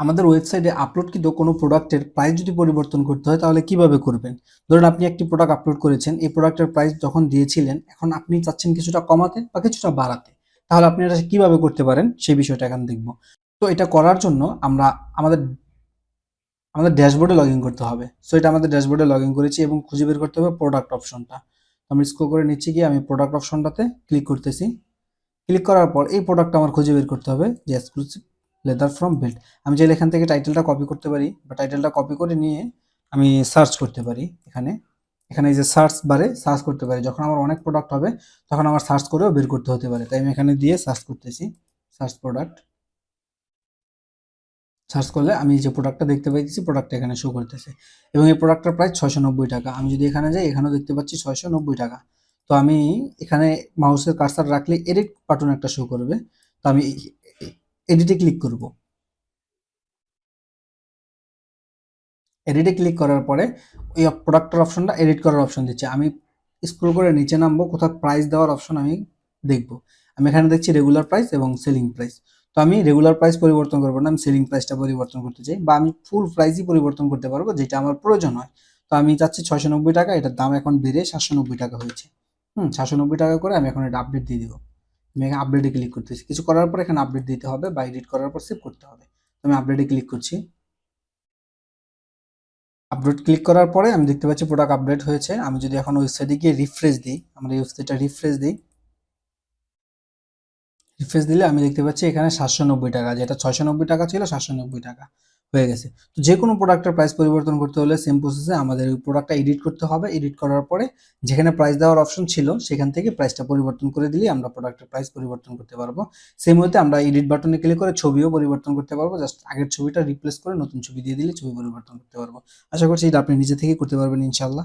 আমাদের ওয়েবসাইটে আপলোডকৃত কোনো প্রোডাক্টের প্রাইস যদি পরিবর্তন করতে হয়, তাহলে কীভাবে করবেন? ধরুন আপনি একটি প্রোডাক্ট আপলোড করেছেন, এই প্রোডাক্টের প্রাইস যখন দিয়েছিলেন, এখন আপনি চাচ্ছেন কিছুটা কমাতে বা কিছুটা বাড়াতে। তাহলে আপনি এটা কীভাবে করতে পারেন? সেই বিষয়টা এখন দেখব। তো এটা করার জন্য আমরা আমাদের আমাদের ড্যাশবোর্ডে লগ করতে হবে। সো এটা আমাদের ড্যাশবোর্ডে লগ করেছি এবং খুঁজে বের করতে হবে প্রোডাক্ট অপশনটা আমি স্কোর করে নিচ্ছি গিয়ে আমি প্রোডাক্ট অপশনটাতে ক্লিক করতেছি। ক্লিক করার পর এই প্রোডাক্টটা আমার খুঁজে বের করতে হবে যে এক্সক্লুসিভ লেদার ফ্রম বেল্ট আমি চাইলে এখান থেকে টাইটেলটা কপি করতে পারি বা টাইটেলটা কপি করে নিয়ে আমি সার্চ করতে পারি এখানে। এখানে এই যে সার্চ বারে সার্চ করতে পারি। যখন আমার অনেক প্রোডাক্ট হবে, তখন আমার সার্চ করেও বের করতে হতে পারে। তাই আমি এখানে দিয়ে সার্চ করতেছি। সার্চ প্রোডাক্ট সার্চ করলে আমি যে প্রোডাক্টটা দেখতে পাইতেছি প্রোডাক্টটা এখানে শো করতেছে। এবং এই প্রোডাক্টটার প্রায় ছয়শো নব্বই টাকা। আমি যদি এখানে যাই, এখানেও দেখতে পাচ্ছি ছয়শো নব্বই টাকা। তো আমি এখানে মাউসের কার্সার রাখলে এডিট বাটন একটা শো করবে। তো আমি এডিটে ক্লিক করব। এডিটে ক্লিক করার পরে ওই প্রোডাক্টের অপশনটা এডিট করার অপশন দিচ্ছে। আমি স্ক্রল করে নিচে নামবো, কোথাও প্রাইস দেওয়ার অপশন আমি দেখব। আমি এখানে দেখছি রেগুলার প্রাইস এবং সেলিং প্রাইস তো আমি রেগুলার প্রাইস পরিবর্তন করব না, আমি সেলিং প্রাইসটা পরিবর্তন করতে চাই বা আমি ফুল প্রাইসই পরিবর্তন করতে পারব, যেটা আমার প্রয়োজন হয়। তো আমি চাচ্ছি ছয়শো নব্বই টাকা, এটার দাম এখন বেড়ে সাতশো নব্বই টাকা হয়েছে। হুম, সাতশো নব্বই টাকা করে আমি এখন এটা আপডেট দিয়ে দিব। আমি এখানে আপডেটে ক্লিক করতেছি। কিছু করার পর এখানে আপডেট দিতে হবে বা এডিট করার পর সেভ করতে হবে। আমি আপডেটে ক্লিক করছি। আপডেট ক্লিক করার পরে আমি দেখতে পাচ্ছি প্রোডাক্ট আপডেট হয়েছে। আমি যদি এখন ওয়েবসাইটে গিয়ে রিফ্রেশ দিই, আমরা ওয়েবসাইটটা রিফ্রেশ দিই। রিফ্রেশ দিলে আমি দেখতে পাচ্ছি এখানে সাতশো নব্বই টাকা, যেটা ছয়শো নব্বই টাকা ছিল সাতশো নব্বই টাকা। হয়ে গেছে। তো যে কোনো প্রোডাক্টের প্রাইস পরিবর্তন করতে হলে সেম প্রসেসে আমাদের ওই প্রোডাক্টটা এডিট করতে হবে। এডিট করার পরে যেখানে প্রাইস দেওয়ার অপশন ছিল, সেখান থেকে প্রাইসটা পরিবর্তন করে দিলে আমরা প্রোডাক্টের প্রাইস পরিবর্তন করতে পারব। সেম হতে আমরা এডিট বাটনে ক্লিক করে ছবিও পরিবর্তন করতে পারব। জাস্ট আগের ছবিটা রিপ্লেস করে নতুন ছবি দিয়ে দিলে ছবি পরিবর্তন করতে পারব। আশা করছি এটা আপনি নিজে থেকে করতে পারবেন ইনশাল্লাহ